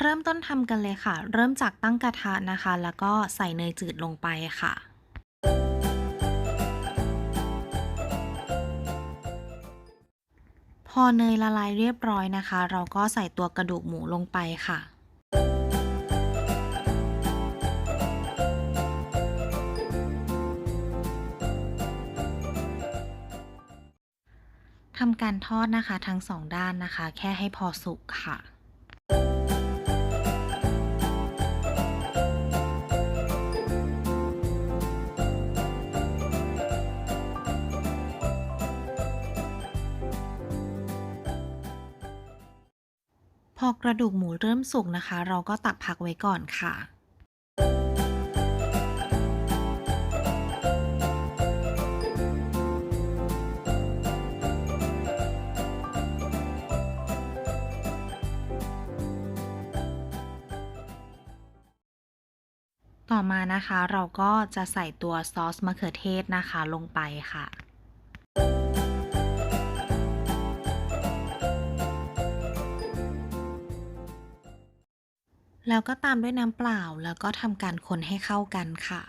เริ่มต้นทำกันเลยค่ะ เริ่มจากตั้งกระทะนะคะ แล้วก็ใส่เนยจืดลงไปค่ะ พอเนยละลายเรียบร้อยนะคะ เราก็ใส่ตัวกระดูกหมูลงไปค่ะทำการทอดนะคะทั้งสองด้านนะคะ แค่ให้พอสุกค่ะ พอกระดูกหมูเริ่มสุกนะคะ เราก็ตักพักไว้ก่อนค่ะต่อมานะคะเราก็จะใส่ตัวซอสมะเขือเทศนะคะลงไปค่ะ แล้วก็ตามด้วยน้ำเปล่าแล้วก็ทำการคนให้เข้ากันค่ะ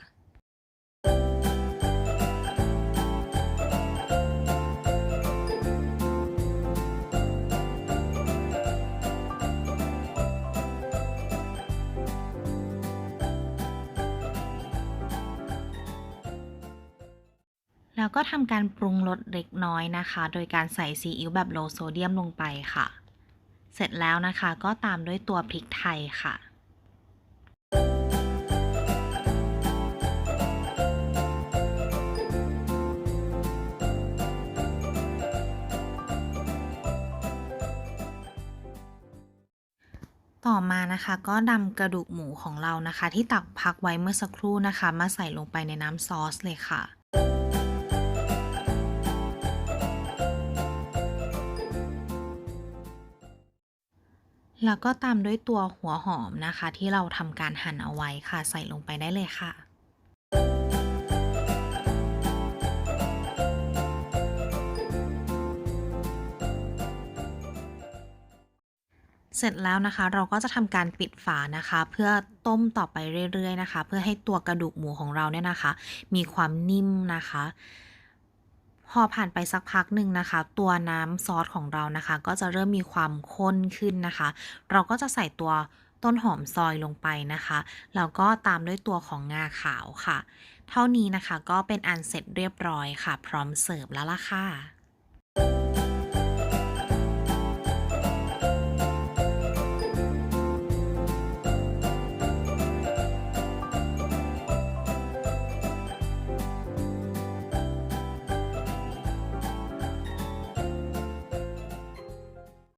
แล้วก็ทำการปรุงรสเล็กน้อยนะคะ โดยการใส่ซีอิ๊วแบบโลโซเดียมลงไปค่ะ เสร็จแล้วนะคะก็ตามด้วยตัวพริกไทยค่ะต่อมานะคะก็นำกระดูกหมูของเรานะคะ ที่ตักพักไว้เมื่อสักครู่นะคะ มาใส่ลงไปในน้ำซอสเลยค่ะ แล้วก็ตามด้วยตัวหัวหอมนะคะ ที่เราทำการหั่นเอาไว้ค่ะ ใส่ลงไปได้เลยค่ะเสร็จแล้วนะคะ เราก็จะทำการปิดฝานะคะ เพื่อต้มต่อไปเรื่อยๆนะคะ เพื่อให้ตัวกระดูกหมูของเราเนี่ยนะคะ มีความนิ่มนะคะ พอผ่านไปสักพักหนึ่งนะคะ ตัวน้ำซอสของเรานะคะ ก็จะเริ่มมีความข้นขึ้นนะคะ เราก็จะใส่ตัวต้นหอมซอยลงไปนะคะแล้วก็ตามด้วยตัวของงาขาวค่ะ เท่านี้นะคะก็เป็นอันเสร็จเรียบร้อยค่ะ พร้อมเสิร์ฟแล้วล่ะค่ะ